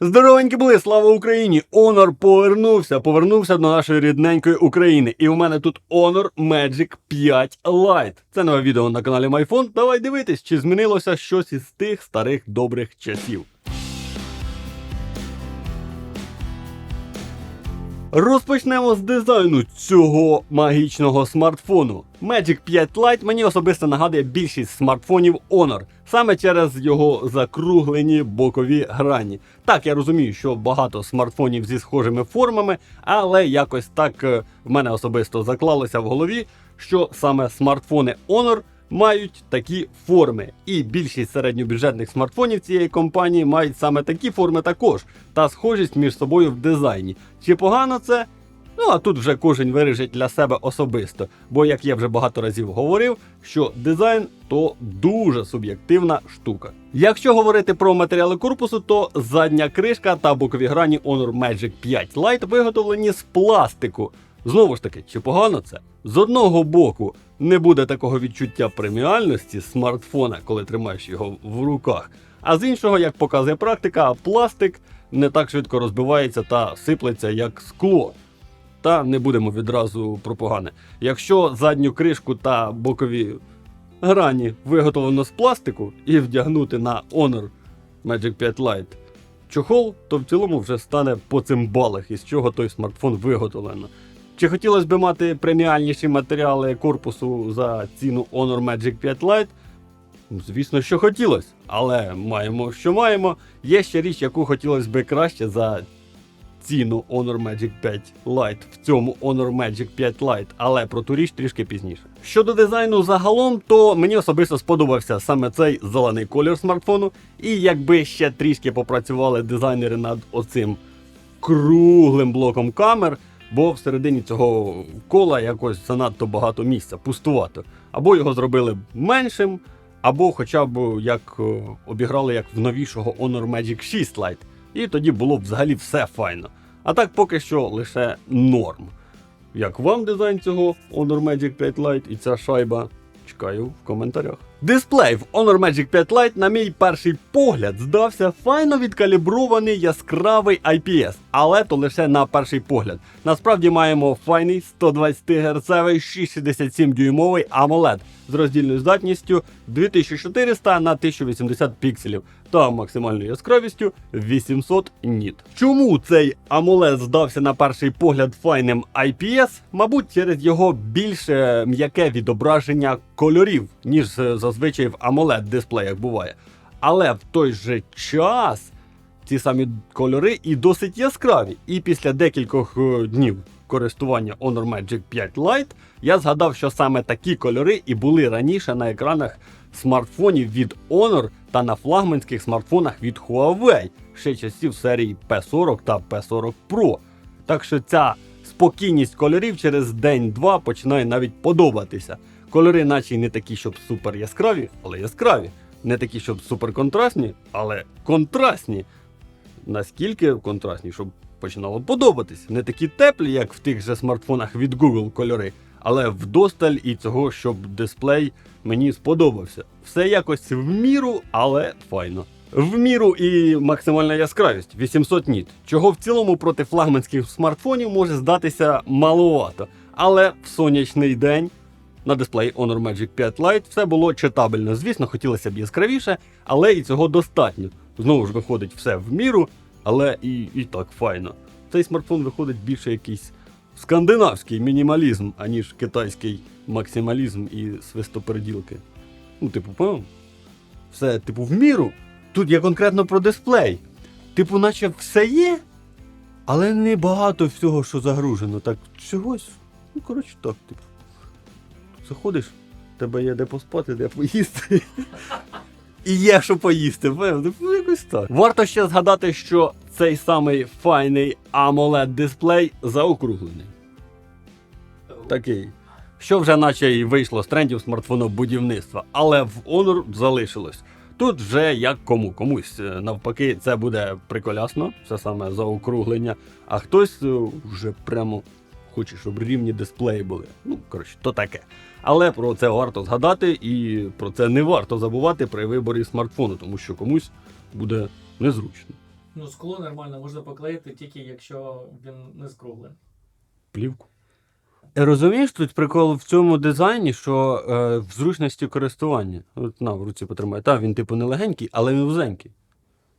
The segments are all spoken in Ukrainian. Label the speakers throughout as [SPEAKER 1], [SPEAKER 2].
[SPEAKER 1] Здоровенькі були, слава Україні! Honor повернувся, повернувся до нашої рідненької України. І у мене тут Honor Magic 5 Lite. Це нове відео на каналі MyPhone. Давай дивитись, чи змінилося щось із тих старих добрих часів. Розпочнемо з дизайну цього магічного смартфону. Magic 5 Lite мені особисто нагадує більшість смартфонів Honor, саме через його закруглені бокові грані. Так, я розумію, що багато смартфонів зі схожими формами, але якось так е, в мене особисто заклалося в голові, що саме смартфони Honor мають такі форми. І більшість середньобюджетних смартфонів цієї компанії мають саме такі форми також, та схожість між собою в дизайні. Чи погано це? Ну а тут вже кожен вирішить для себе особисто. Бо, як я вже багато разів говорив, що дизайн то дуже суб'єктивна штука. Якщо говорити про матеріали корпусу, то задня кришка та бокові грані Honor Magic 5 Lite виготовлені з пластику. Знову ж таки, чи погано це? З одного боку, не буде такого відчуття преміальності смартфона, коли тримаєш його в руках. А з іншого, як показує практика, пластик не так швидко розбивається та сиплеться, як скло. Та не будемо відразу про погане. Якщо задню кришку та бокові грані виготовлено з пластику і вдягнути на Honor Magic 5 Lite чохол, то в цілому вже стане по цим балах, із чого той смартфон виготовлено. Чи хотілося б мати преміальніші матеріали корпусу за ціну Honor Magic 5 Lite? Ну, Звісно, що хотілося, але маємо, що маємо. Є ще річ, яку хотілося б краще за ціну Honor Magic 5 Lite в цьому Honor Magic 5 Lite, але про ту річ трішки пізніше. Щодо дизайну загалом, то мені особисто сподобався саме цей зелений колір смартфону. І якби ще трішки попрацювали дизайнери над оцим круглим блоком камер, бо всередині цього кола якось занадто багато місця, пустувато. Або його зробили меншим, або хоча б як е, обіграли як в новішого Honor Magic 6 Lite. І тоді було б взагалі все файно. А так поки що лише норм. Як вам дизайн цього Honor Magic 5 Lite і ця шайба? Чекаю в коментарях. Дисплей в Honor Magic 5 Lite, на мій перший погляд, здався файно відкалібрований яскравий IPS, але то лише на перший погляд. Насправді маємо файний 120 Гц 667 дюймовий AMOLED з роздільною здатністю 2400 на 1080 пікселів та максимальною яскравістю 800 ніт. Чому цей AMOLED здався на перший погляд файним IPS? Мабуть, через його більш е, м'яке відображення кольорів, ніж е, зазвичай в AMOLED дисплеях буває. Але в той же час ці самі кольори і досить яскраві. І після декількох е, днів користування Honor Magic 5 Lite я згадав, що саме такі кольори і були раніше на екранах смартфонів від Honor та на флагманських смартфонах від Huawei, ще часів серії P40 та P40 Pro. Так що ця спокійність кольорів через день-два починає навіть подобатися. Кольори, наче не такі, щоб супер яскраві, але яскраві. Не такі, щоб супер контрастні, але контрастні. Наскільки контрастні, щоб починало подобатись. Не такі теплі, як в тих же смартфонах від Google кольори, але вдосталь і цього, щоб дисплей мені сподобався. Все якось в міру, але файно. В міру і максимальна яскравість 800 ніт, чого в цілому проти флагманських смартфонів може здатися маловато. Але в сонячний день на дисплеї Honor Magic 5 Lite все було читабельно. Звісно, хотілося б яскравіше, але і цього достатньо. Знову ж виходить все в міру, але і, і так файно. Цей смартфон виходить більше якийсь скандинавський мінімалізм, аніж китайський максималізм і свистопереділки. Ну, типу, поняв? Все, типу, в міру. Тут я конкретно про дисплей. Типу, наче все є, але не багато всього, що загружено. Так, чогось. Ну, коротше, так, типу. Заходиш, тебе є де поспати, де поїсти. І є що поїсти, ну, якось так. Варто ще згадати, що цей самий файний AMOLED дисплей заокруглений. Такий. Що вже наче і вийшло з трендів смартфонобудівництва, але в Honor залишилось. Тут вже як кому, комусь е, навпаки, це буде приколясно, це саме заокруглення, а хтось е, вже прямо хоче, щоб рівні дисплеї були. Ну, коротше, то таке. Але про це варто згадати, і про це не варто забувати при виборі смартфону, тому що комусь буде незручно.
[SPEAKER 2] Ну, скло нормально можна поклеїти, тільки якщо він не скруглений.
[SPEAKER 1] плівку. Розумієш, тут прикол в цьому дизайні, що е, в зручності користування. От на в руці потримай. Та, він типу не легенький, але він вузенький.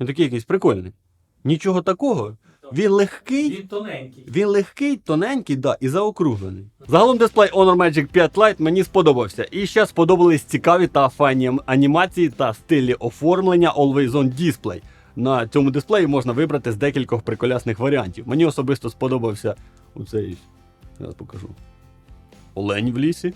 [SPEAKER 1] Він такий якийсь прикольний. Нічого такого. Він легкий.
[SPEAKER 2] Він тоненький.
[SPEAKER 1] Він легкий, тоненький, да, і заокруглений. Загалом дисплей Honor Magic 5 Lite мені сподобався. І ще сподобались цікаві та файні анімації та стилі оформлення Always On Display. На цьому дисплеї можна вибрати з декількох приколясних варіантів. Мені особисто сподобався оцей. Зараз покажу. Олень в лісі.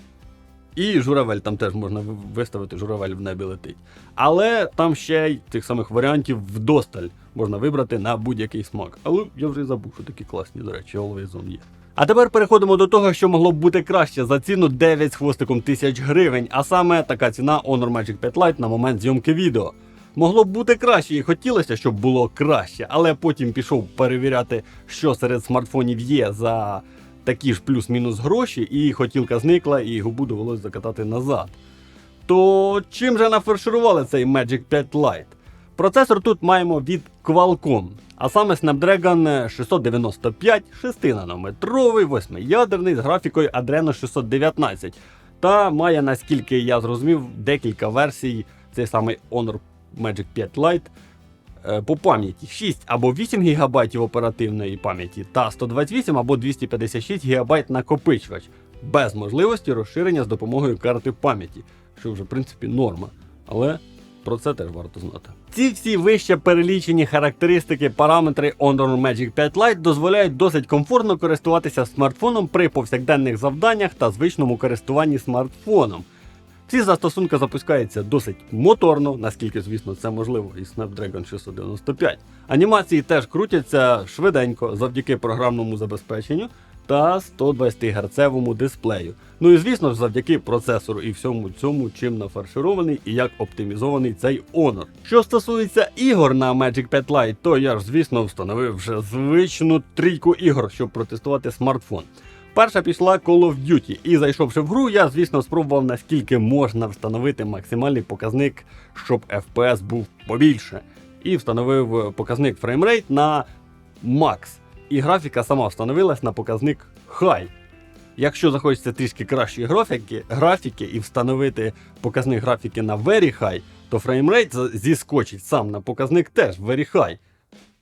[SPEAKER 1] І журавель там теж можна виставити, журавель в небі летить. Але там ще й тих самих варіантів вдосталь можна вибрати на будь-який смак. Але я вже забув, що такі класні, до речі, Always On є. А тепер переходимо до того, що могло б бути краще за ціну 9 з хвостиком тисяч гривень, а саме така ціна Honor Magic 5 Lite на момент зйомки відео. Могло б бути краще і хотілося, щоб було краще, але потім пішов перевіряти, що серед смартфонів є за такі ж плюс-мінус гроші, і хотілка зникла, і губу довелось закатати назад. То чим же нафарширували цей Magic 5 Lite? Процесор тут маємо від Qualcomm, а саме Snapdragon 695, 6-нанометровий, 8-ядерний з графікою Adreno 619. Та має, наскільки я зрозумів, декілька версій цей самий Honor Magic 5 Lite по пам'яті 6 або 8 ГБ оперативної пам'яті та 128 або 256 ГБ накопичувач без можливості розширення з допомогою карти пам'яті, що вже в принципі норма. Але про це теж варто знати. Ці всі вище перелічені характеристики, параметри Honor Magic 5 Lite дозволяють досить комфортно користуватися смартфоном при повсякденних завданнях та звичному користуванні смартфоном. Ці застосунки запускаються досить моторно, наскільки, звісно, це можливо, і Snapdragon 695. Анімації теж крутяться швиденько завдяки програмному забезпеченню та 120 Гц дисплею. Ну і звісно ж, завдяки процесору і всьому цьому, чим нафарширований і як оптимізований цей Honor. Що стосується ігор на Magic 5 Lite, то я ж, звісно, встановив вже звичну трійку ігор, щоб протестувати смартфон. Перша пішла Call of Duty, і зайшовши в гру, я, звісно, спробував наскільки можна встановити максимальний показник, щоб FPS був побільше. І встановив е, показник фреймрейт на Max. І графіка сама встановилась на показник High. Якщо захочеться трішки кращі графіки, графіки і встановити показник графіки на Very High, то фреймрейт зіскочить сам на показник теж Very High.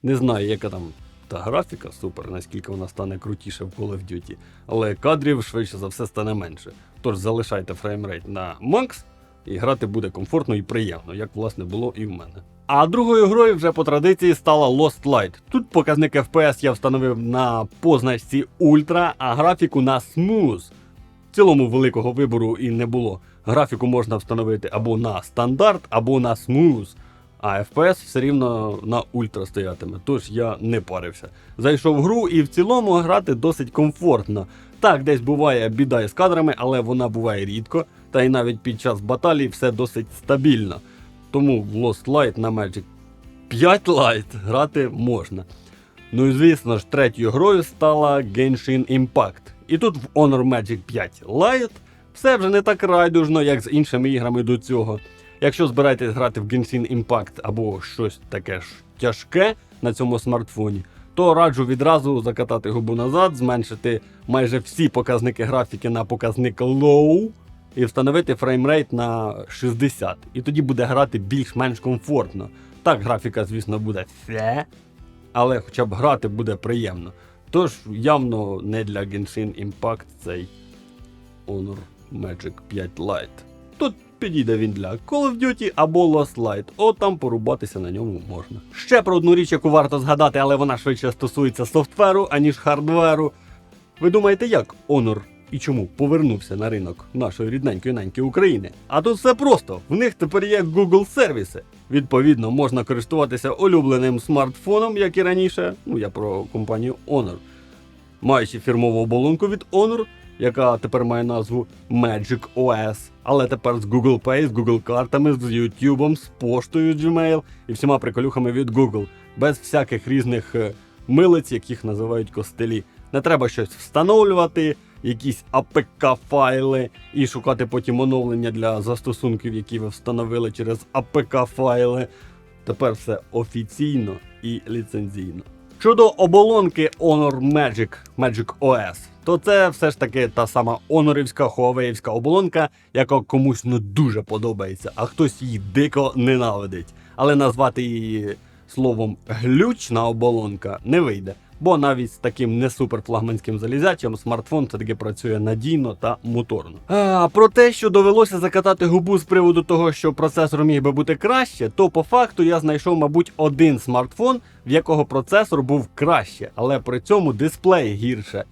[SPEAKER 1] Не знаю, яка там та графіка супер, наскільки вона стане крутіше в Call of Duty, але кадрів швидше за все стане менше. Тож залишайте фреймрейт на Max, і грати буде комфортно і приємно, як власне було і в мене. А другою грою вже по традиції стала Lost Light. Тут показник FPS я встановив на позначці Ultra, а графіку на Smooth. В цілому великого вибору і не було. Графіку можна встановити або на стандарт, або на Smooth. А FPS все рівно на ультра стоятиме, тож я не парився. Зайшов в гру і в цілому грати досить комфортно. Так, десь буває біда із кадрами, але вона буває рідко, та й навіть під час баталій все досить стабільно. Тому в Lost Light на Magic 5 Light грати можна. Ну і звісно ж, третьою грою стала Genshin Impact. І тут в Honor Magic 5 Lite все вже не так райдужно, як з іншими іграми до цього. Якщо збираєтесь грати в Genshin Impact або щось таке ж тяжке на цьому смартфоні, то раджу відразу закатати губу назад, зменшити майже всі показники графіки на показник Low і встановити фреймрейт на 60. І тоді буде грати більш-менш комфортно. Так, графіка, звісно, буде фе, але хоча б грати буде приємно. Тож явно не для Genshin Impact цей Honor Magic 5 Lite. Тут підійде він для Call of Duty або Lost Light, от там порубатися на ньому можна. Ще про одну річ, яку варто згадати, але вона швидше стосується софтверу, аніж хардверу. Ви думаєте, як Honor і чому повернувся на ринок нашої рідненької неньки України? А тут все просто. В них тепер є Google сервіси. Відповідно, можна користуватися улюбленим смартфоном, як і раніше. Ну я про компанію Honor. Маючи фірмову оболонку від Honor, яка тепер має назву Magic OS, але тепер з Google Pay, з Google картами, з YouTube, з поштою Gmail і всіма приколюхами від Google, без всяких різних е, милиць, яких називають костелі. Не треба щось встановлювати, якісь APK-файли і шукати потім оновлення для застосунків, які ви встановили через APK-файли. Тепер все офіційно і ліцензійно. Щодо оболонки Honor Magic Magic OS, то це все ж таки та сама онорівська хуавеївська оболонка, яка комусь не дуже подобається, а хтось її дико ненавидить. Але назвати її словом глючна оболонка не вийде. Бо навіть з таким не суперфлагманським залізячим смартфон все таки працює надійно та моторно. А про те, що довелося закатати губу з приводу того, що процесор міг би бути краще, то по факту я знайшов, мабуть, один смартфон, в якого процесор був краще, але при цьому дисплей гірше.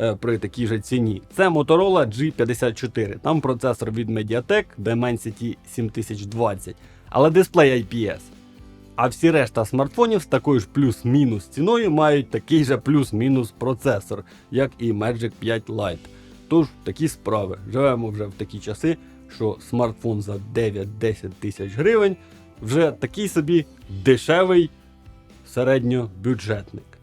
[SPEAKER 1] е, При такій же ціні. Це Motorola G54. Там процесор від Mediatek Dimensity 7020, але дисплей IPS. А всі решта смартфонів з такою ж плюс-мінус ціною мають такий же плюс-мінус процесор, як і Magic 5 Lite. Тож такі справи. Живемо вже в такі часи, що смартфон за 9-10 тисяч гривень вже такий собі дешевий середньобюджетник.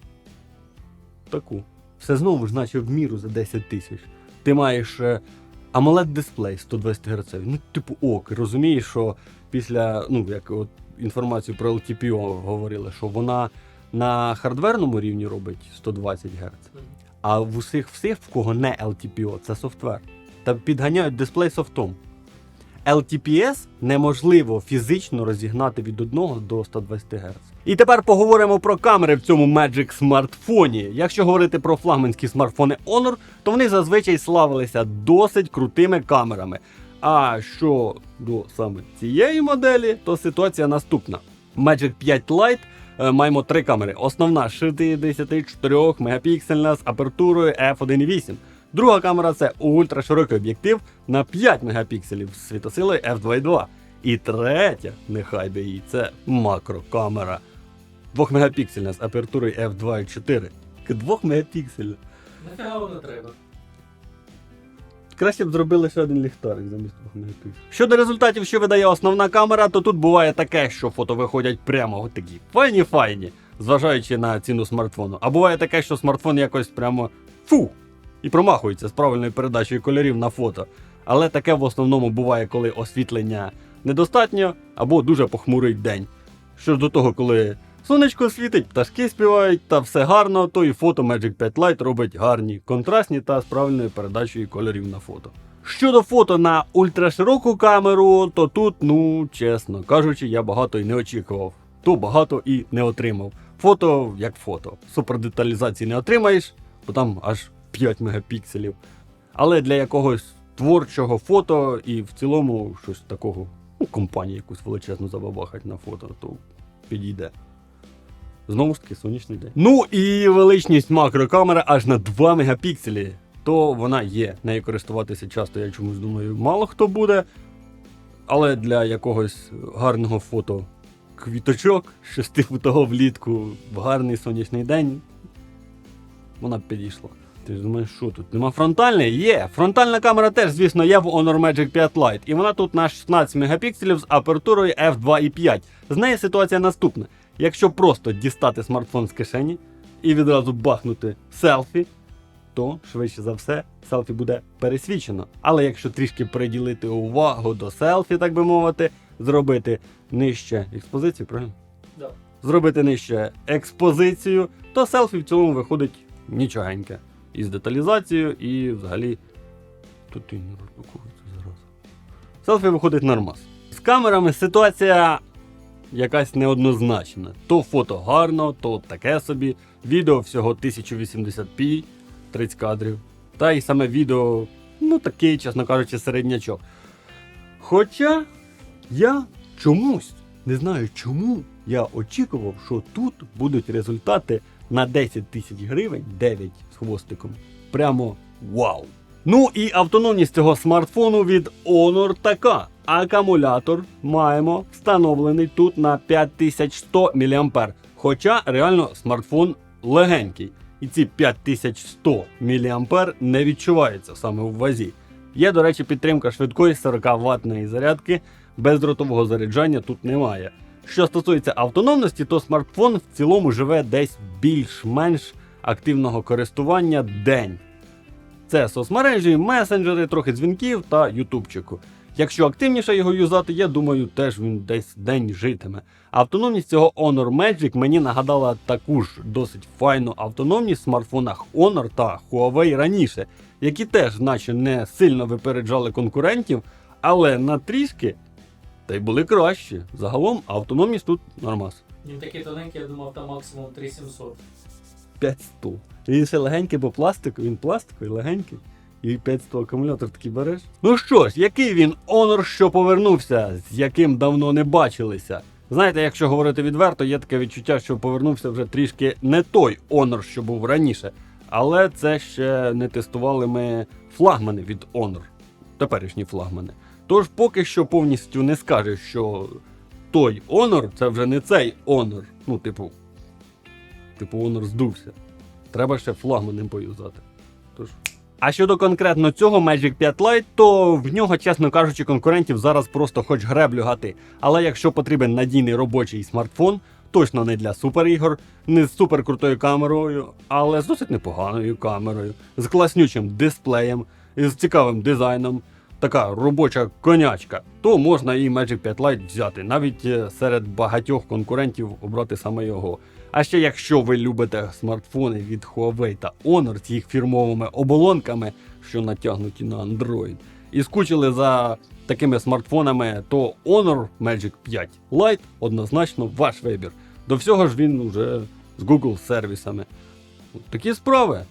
[SPEAKER 1] Таку. Все знову ж наче в міру за 10 тисяч. Ти маєш е, AMOLED дисплей 120 Гц. Ну, типу, ок, розумієш, що після, ну, як от інформацію про LTPO говорили, що вона на хардверному рівні робить 120 Гц. А в усіх всіх, в кого не LTPO, це софтвер. Та підганяють дисплей софтом. LTPS неможливо фізично розігнати від 1 до 120 Гц. І тепер поговоримо про камери в цьому Magic смартфоні. Якщо говорити про флагманські смартфони Honor, то вони зазвичай славилися досить крутими камерами. А що до саме цієї моделі, то ситуація наступна. Magic 5 Lite е, маємо три камери. Основна 64 мегапіксельна з апертурою f1.8. Друга камера це ультраширокий об'єктив на 5 мегапікселів з світосилою f2.2. І третя, нехай би її, це макрокамера. 2 мегапіксельна з апертурою f2.4. 2 мегапіксельна.
[SPEAKER 2] Нафіга воно треба?
[SPEAKER 1] Краще б зробили ще один ліхтарик замість 2 мегапікселів. Щодо результатів, що видає основна камера, то тут буває таке, що фото виходять прямо такі файні-файні, зважаючи на ціну смартфону. А буває таке, що смартфон якось прямо фу і промахується з правильною передачею кольорів на фото. Але таке в основному буває, коли освітлення недостатньо або дуже похмурий день. Що ж до того, коли сонечко світить, пташки співають та все гарно, то і фото Magic 5 Lite робить гарні, контрастні та з правильною кольорів на фото. Щодо фото на ультрашироку камеру, то тут, ну чесно кажучи, я багато і не очікував. То багато і не отримав. Фото як фото. Супердеталізації не отримаєш, бо там аж 5 мегапікселів. Але для якогось творчого фото і в цілому щось такого, ну, компанію якусь величезну забабахать на фото, то підійде. Знову ж таки, сонячний день. Ну і величність макрокамери аж на 2 мегапікселі. То вона є. Нею користуватися часто, я чомусь думаю, мало хто буде. Але для якогось гарного фото квіточок, шестифутого влітку в гарний сонячний день. Вона б підійшла. Ти ж думаєш, що тут? Нема фронтальної? Є. Фронтальна камера теж, звісно, є в Honor Magic 5 Lite. І вона тут на 16 мегапікселів з апертурою f2.5. З нею ситуація наступна. Якщо просто дістати смартфон з кишені і відразу бахнути селфі, то швидше за все селфі буде пересвічено. Але якщо трішки приділити увагу до селфі, так би мовити, зробити нижче експозицію, правильно?
[SPEAKER 2] Да.
[SPEAKER 1] Зробити нижче експозицію, то селфі в цілому виходить нічогеньке. І з деталізацією, і взагалі. Тут і не розпаковується зараз. Селфі виходить нормас. З камерами ситуація якась неоднозначна. То фото гарно, то таке собі. Відео всього 1080p, 30 кадрів. Та й саме відео, ну такий, чесно кажучи, середнячок. Хоча я чомусь, не знаю чому, я очікував, що тут будуть результати на 10 тисяч гривень, 9 з хвостиком. Прямо вау! Ну і автономність цього смартфону від Honor така. Акумулятор маємо встановлений тут на 5100 мА. Хоча реально смартфон легенький. І ці 5100 мА не відчуваються саме в вазі. Є, до речі, підтримка швидкої 40 ваттної зарядки, бездротового заряджання тут немає. Що стосується автономності, то смартфон в цілому живе десь більш-менш активного користування день. Це соцмережі, месенджери, трохи дзвінків та ютубчику. Якщо активніше його юзати, я думаю, теж він десь день житиме. Автономність цього Honor Magic мені нагадала таку ж досить файну автономність в смартфонах Honor та Huawei раніше, які теж, наче не сильно випереджали конкурентів, але на трішки та й були кращі. Загалом автономність тут нормас.
[SPEAKER 2] Він такий тоненький, я думав, там максимум 3700.
[SPEAKER 1] 500. Він ще легенький, бо пластик, він пластиковий, легенький. І 500 акумулятор такий береш. Ну що ж, який він Honor, що повернувся, з яким давно не бачилися. Знаєте, якщо говорити відверто, є таке відчуття, що повернувся вже трішки не той Honor, що був раніше. Але це ще не тестували ми флагмани від Honor. Теперішні флагмани. Тож поки що повністю не скажеш, що той Honor це вже не цей Honor. Ну, типу, Типу, Honor здувся. Треба ще флагманим поюзати. А щодо конкретно цього Magic 5 Lite, то в нього, чесно кажучи, конкурентів зараз просто хоч греблю гати. Але якщо потрібен надійний робочий смартфон, точно не для суперігор, не з суперкрутою камерою, але з досить непоганою камерою, з класнючим дисплеєм, з цікавим дизайном, така робоча конячка, то можна і Magic 5 Lite взяти, навіть е, серед багатьох конкурентів обрати саме його. А ще якщо ви любите смартфони від Huawei та Honor з їх фірмовими оболонками, що натягнуті на Android, і скучили за такими смартфонами, то Honor Magic 5 Lite однозначно ваш вибір. До всього ж він уже з Google сервісами. Такі справи.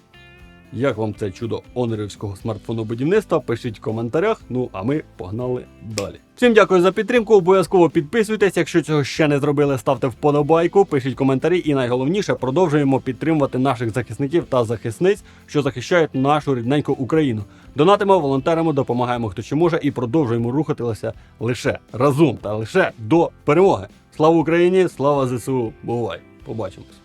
[SPEAKER 1] Як вам це чудо онерівського смартфонобудівництва? Пишіть в коментарях. Ну а ми погнали далі. Всім дякую за підтримку. Обов'язково підписуйтесь. Якщо цього ще не зробили, ставте вподобайку, пишіть коментарі, і найголовніше продовжуємо підтримувати наших захисників та захисниць, що захищають нашу рідненьку Україну. Донатимо, волонтеримо, допомагаємо хто чи може і продовжуємо рухатися лише разом та лише до перемоги. Слава Україні! Слава ЗСУ! Бувай! Побачимось!